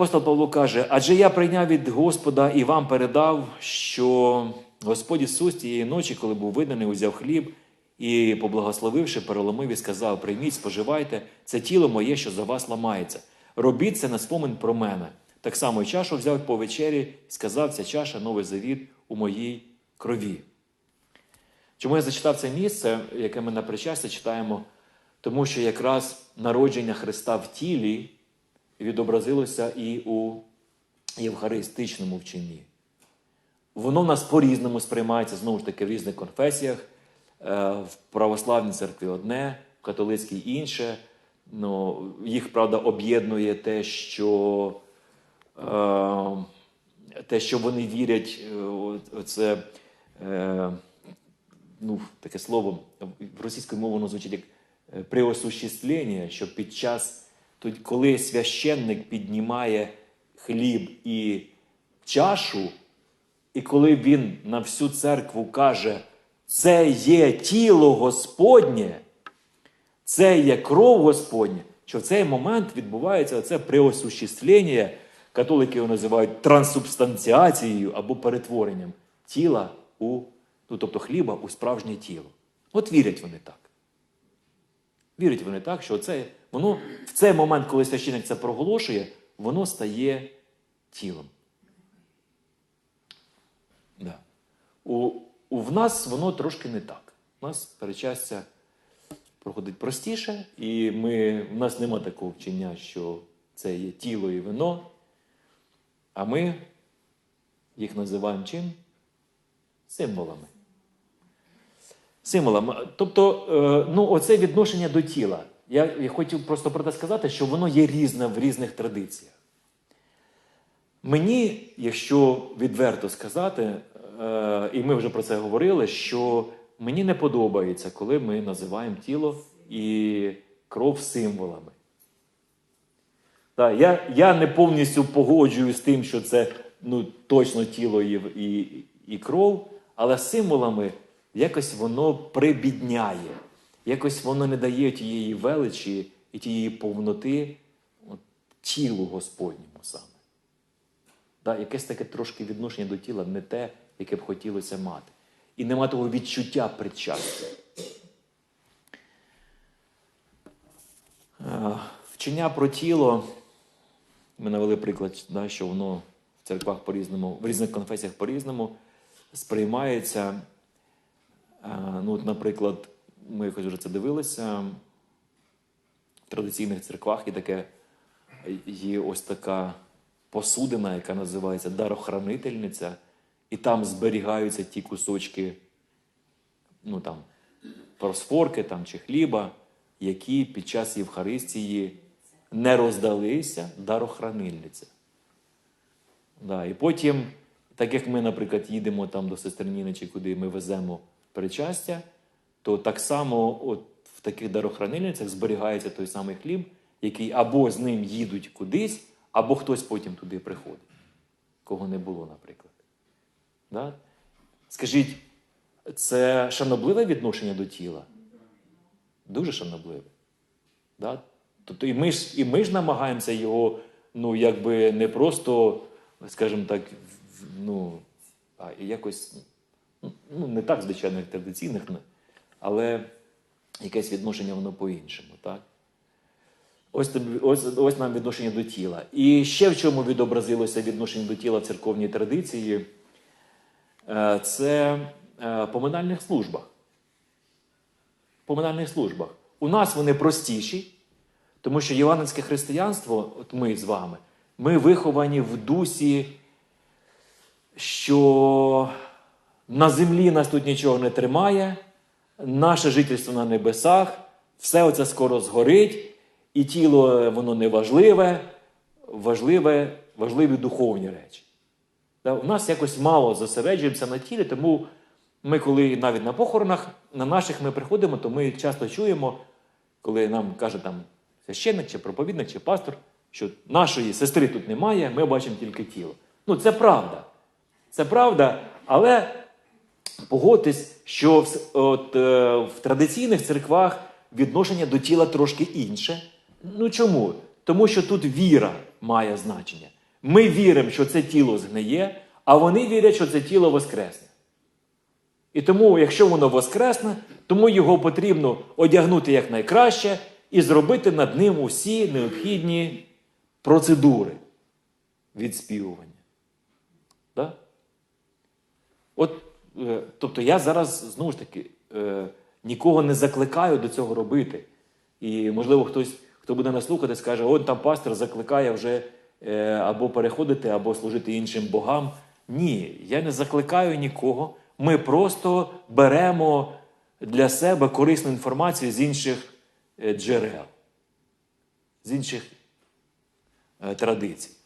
апостол Павло каже: адже я прийняв від Господа і вам передав, що Господь Ісус тієї ночі, коли був виданий, узяв хліб і, поблагословивши, переломив і сказав: Прийміть, споживайте, це тіло моє, що за вас ламається. Робіть це на спомин про мене. Так само і чашу взяв по вечері сказав, ця чаша новий завіт у моїй крові. Чому я зачитав це місце, яке ми на причастя читаємо? Тому що якраз народження Христа в тілі відобразилося і у євхаристичному вченні. Воно в нас по-різному сприймається знову ж таки в різних конфесіях. Е, В православній церкві одне, в католицькій інше. Ну, їх, правда, об'єднує те, що, е, те, що вони вірять, е, це ну, таке слово в російською мовою воно звучить як приосуществлення, що під час, коли священник піднімає хліб і чашу, і коли він на всю церкву каже, це є тіло Господнє, це є кров Господня, що в цей момент відбувається це приосуществлення, католики його називають трансубстанціацією або перетворенням тіла у, ну, тобто хліба у справжнє тіло. От вірять вони так. Вірять вони так, що це, воно в цей момент, коли священник це проголошує, воно стає тілом. Да. У, у, в нас воно трошки не так. У нас перечастя проходить простіше, і ми, в нас нема такого вчення, що це є тіло і вино. А ми їх називаємо чим? Символами. Символами. Тобто, е, ну, оце відношення до тіла. Я, я хотів просто про те сказати, що воно є різне в різних традиціях. Мені, якщо відверто сказати, е, і ми вже про це говорили, що мені не подобається, коли ми називаємо тіло і кров символами. Так, я, я не повністю погоджуюсь з тим, що це ну, точно тіло і, і, і кров, але символами якось воно прибідняє, якось воно не дає тієї величі і тієї повноти от, тілу Господньому саме. Да, якесь таке трошки відношення до тіла не те, яке б хотілося мати. І нема того відчуття причастя. Е, Вчення про тіло, ми навели приклад, да, що воно в церквах по-різному, в різних конфесіях по-різному сприймається. Е, Ну, от, наприклад, ми якось вже це дивилися. В традиційних церквах є таке, є ось така посудина, яка називається дарохранительниця, і там зберігаються ті кусочки, ну там, просфорки там, чи хліба, які під час Євхаристії не роздалися дарохранильниця. Да, і потім, так як ми, наприклад, їдемо там до Сестерніни, чи куди ми веземо причастя, то так само от в таких дарохранильницях зберігається той самий хліб, який або з ним їдуть кудись, або хтось потім туди приходить, кого не було, наприклад. Да? Скажіть, це шанобливе відношення до тіла? Дуже шанобливе. Да? Тобто і ми ж, і ми ж намагаємося його, ну, якби не просто, скажімо так, ну, а якось, ну, не так, звичайно, як традиційних, але якесь відношення воно по-іншому. Так? Ось, ось, ось нам відношення до тіла. І ще в чому відобразилося відношення до тіла в церковній традиції, Е, це е, поминальних службах. Поминальних службах. У нас вони простіші, тому що євангельське християнство, от ми з вами, ми виховані в дусі, що на землі нас тут нічого не тримає, наше жительство на небесах, все оце скоро згорить, і тіло е, воно не важливе, важливе, важливі духовні речі. У нас якось мало зосереджуємося на тілі, тому ми, коли навіть на похоронах, на наших ми приходимо, то ми часто чуємо, коли нам каже там священник, чи проповідник, чи пастор, що нашої сестри тут немає, ми бачимо тільки тіло. Ну, це правда. Це правда, але погодьтесь, що в, от, е, в традиційних церквах відношення до тіла трошки інше. Ну чому? Тому що тут віра має значення. Ми віримо, що це тіло згниє, а вони вірять, що це тіло воскресне. І тому, якщо воно воскресне, тому його потрібно одягнути якнайкраще і зробити над ним усі необхідні процедури відспівування. Да? От, тобто я зараз знову ж таки е, нікого не закликаю до цього робити. І, можливо, хтось, хто буде нас слухати, скаже, от там пастор закликає вже е, або переходити, або служити іншим богам. Ні, я не закликаю нікого. Ми просто беремо для себе корисну інформацію з інших е, джерел, з інших е, традицій.